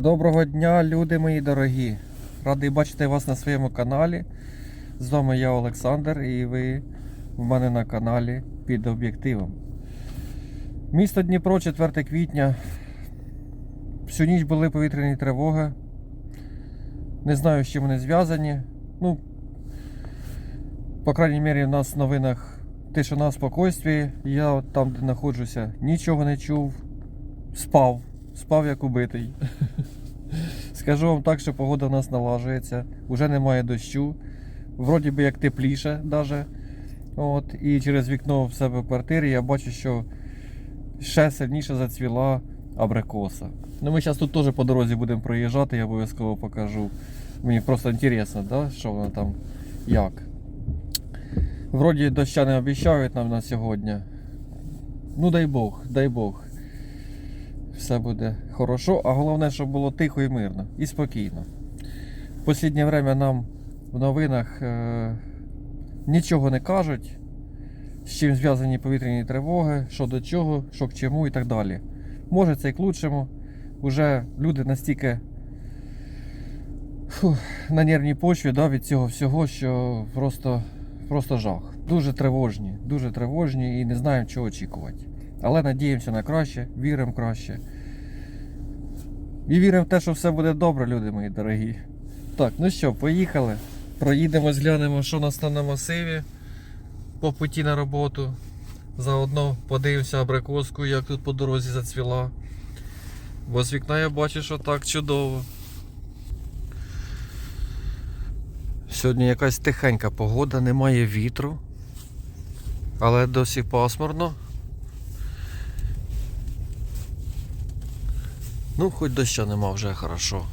Доброго дня, люди мої дорогі. Радий бачити вас на своєму каналі. З вами я Олександр і ви в мене на каналі під об'єктивом. Місто Дніпро, 4 квітня. Всю ніч були повітряні тривоги. Не знаю, з чим вони зв'язані. Ну, по крайній мірі, в нас в новинах тишина спокойствие. Я там, де знаходжуся, нічого не чув. Спав. Спав як убитий. Скажу вам так, що погода в нас налажується. Уже немає дощу. Вроді би як тепліше даже. От, і через вікно в себе в квартирі я бачу, що ще сильніше зацвіла абрикоса. Ну, ми зараз тут теж по дорозі будемо проїжджати, я обов'язково покажу. Мені просто цікаво, да, що воно там як. Вроді доща не обіцяють нам на сьогодні. Ну дай Бог, дай Бог. Все буде хорошо, а головне, щоб було тихо і мирно і спокійно. В останнє время нам в новинах е, нічого не кажуть, з чим зв'язані повітряні тривоги, що до чого, що к чому і так далі. Може це і к лучшому. Уже люди настільки фу, на нервній почві да, від цього всього, що просто, просто жах. Дуже тривожні, дуже тривожні і не знаємо, чого очікувати. Але надіємося на краще, віримо краще. І віримо в те, що все буде добре, люди мої дорогі. Так, ну що, поїхали. Проїдемо, зглянемо, що у нас там на масиві по путі на роботу. Заодно подивимося абрикоску, як тут по дорозі зацвіла. Бо з вікна я бачу, що так чудово. Сьогодні якась тихенька погода, немає вітру, але досі пасмурно. Ну, хоч доща нема вже хорошо.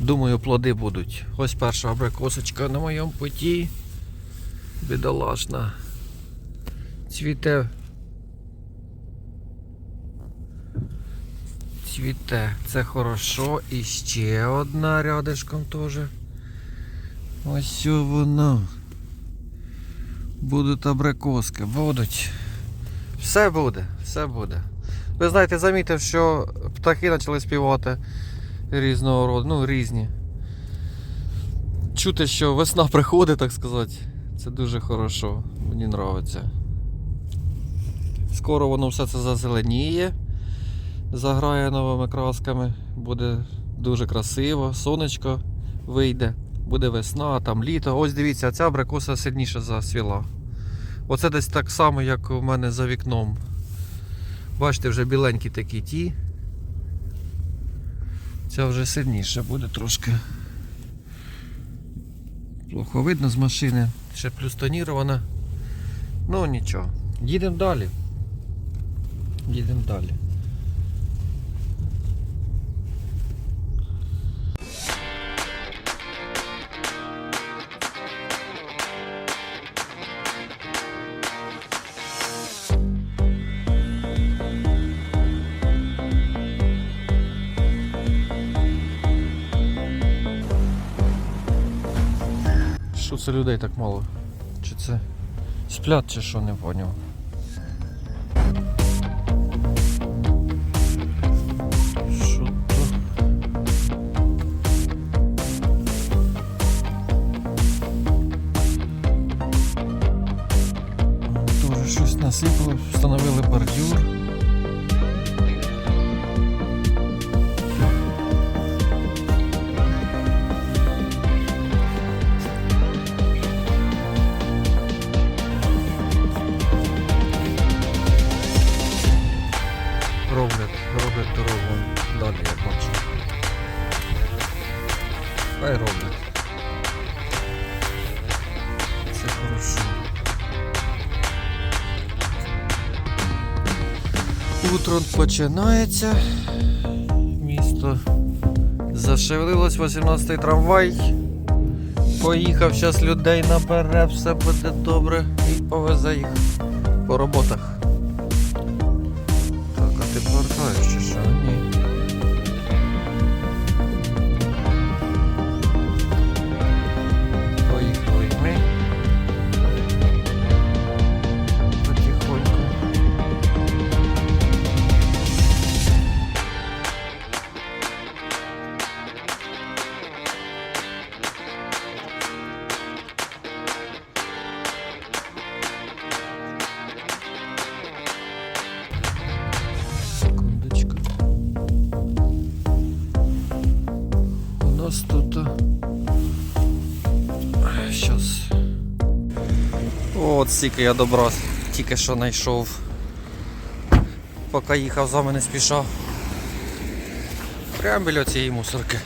Думаю, плоди будуть. Ось перша абрикосочка на моєму путі. Бідолашна. Цвіте. Цвіте. Це хорошо. І ще одна рядишком теж. Ось воно. Будуть абрикоски. Будуть. Все буде, все буде. Ви знаєте, замітив, що птахи почали співати різного роду, ну різні. Чути, що весна приходить, так сказати. Це дуже хорошо. Мені подобається. Скоро воно все це зазеленіє, заграє новими красками, буде дуже красиво, сонечко вийде, буде весна, там літо. Ось дивіться, ця абрикоса сильніше засвіла. Оце десь так само, як у мене за вікном. Бачите, вже біленькі такі ті. Ця вже сильніше буде трошки. Плохо видно з машини. Ще плюс тонірована. Ну нічого. Їдемо далі. Їдемо далі. Що це людей так мало? Чи це сплять, чи що не поняв? Щось насипали, встановили бордюр. Дорогу далі, я бачу. Хай роблять. Це хорошо. Утро починається. Місто зашевелилось 18-й трамвай. Поїхав, зараз людей набере, все буде добре і повезе їх по роботах. От стільки я добра тільки що знайшов. Поки їхав, з вами не спішав. Прямо біля цієї мусорки.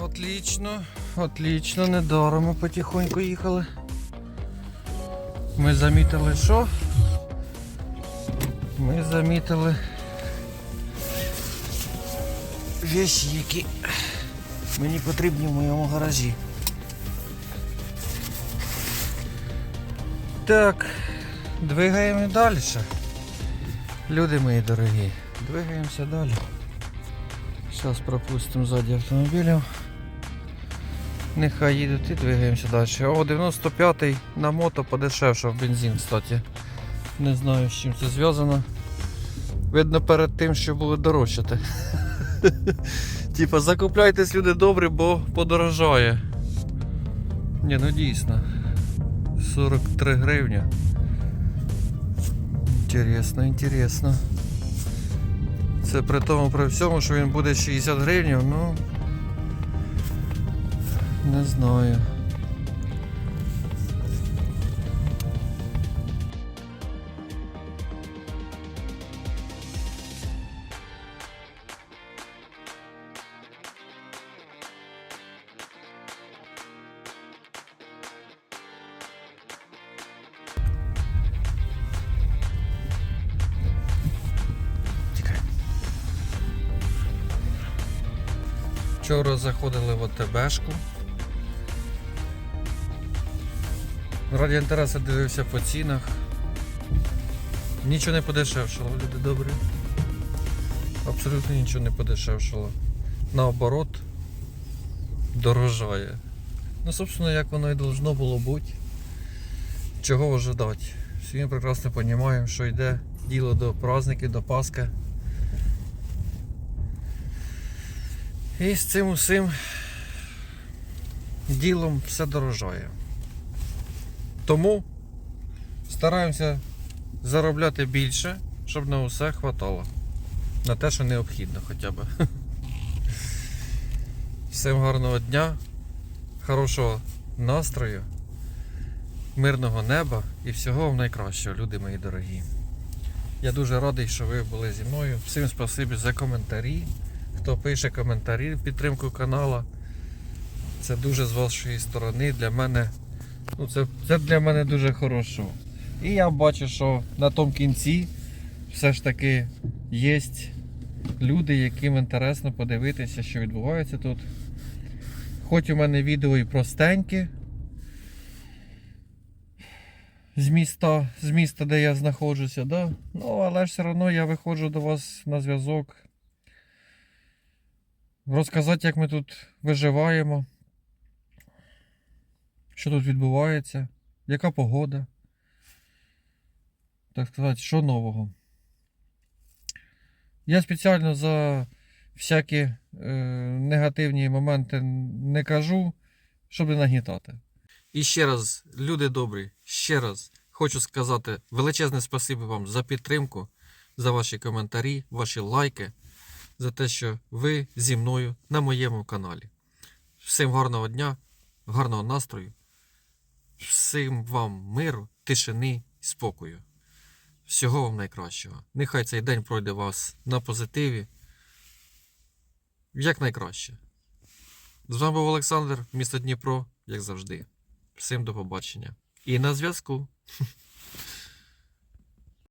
Отлично, отлично, недаром потихоньку їхали. Ми замітили що? Ми замітили вещі, які мені потрібні в моєму гаражі. Так, двигаємо далі. Люди мої дорогі, двигаємося далі. Зараз пропустимо ззаді автомобілів. Нехай їдуть і двигаємося далі. О, 95-й на мото подешевшав бензин, кстати. Не знаю з чим це зв'язано. Видно перед тим, що було дорожчати. Типа закупляйтесь люди добрі, бо подорожає. Ні, ну дійсно. 43 гривня. Інтересно, інтересно. Це при тому при всьому, що він буде 60 гривень, ну. Не знаю. Вчора заходили в ОТБшку. Раді інтересу дивився по цінах. Нічого не подешевшало, люди добрі. Абсолютно нічого не подешевшало. Наоборот, дорожає. Ну, собственно, як воно і должно було бути. Чого ожидати? Всі ми прекрасно розуміємо, що йде діло до праздників, до Пасхи. І з цим усім ділом все дорожає. Тому стараємося заробляти більше, щоб на усе хватало. На те, що необхідно хоча б. Всім гарного дня, хорошого настрою, мирного неба і всього вам найкращого, люди мої дорогі. Я дуже радий, що ви були зі мною. Всім спасибі за коментарі. Хто пише коментарі підтримку канала. Це дуже з вашої сторони для мене. Ну, це, це для мене дуже хорошо. І я бачу, що на тому кінці все ж таки є люди, яким інтересно подивитися, що відбувається тут. Хоч у мене відео і простенькі. З міста, з міста, де я знаходжуся, да? ну, але ж все одно я виходжу до вас на зв'язок. Розказати, як ми тут виживаємо, що тут відбувається, яка погода. Так сказати, що нового. Я спеціально за всякі е, негативні моменти не кажу, щоб не нагнітати. І ще раз, люди добрі, ще раз хочу сказати величезне спасибі вам за підтримку, за ваші коментарі, ваші лайки, за те, що ви зі мною на моєму каналі. Всім гарного дня, гарного настрою, всім вам миру, тишини і спокою. Всього вам найкращого. Нехай цей день пройде вас на позитиві. Як найкраще. З вами був Олександр, місто Дніпро, як завжди. Всім до побачення. І на зв'язку.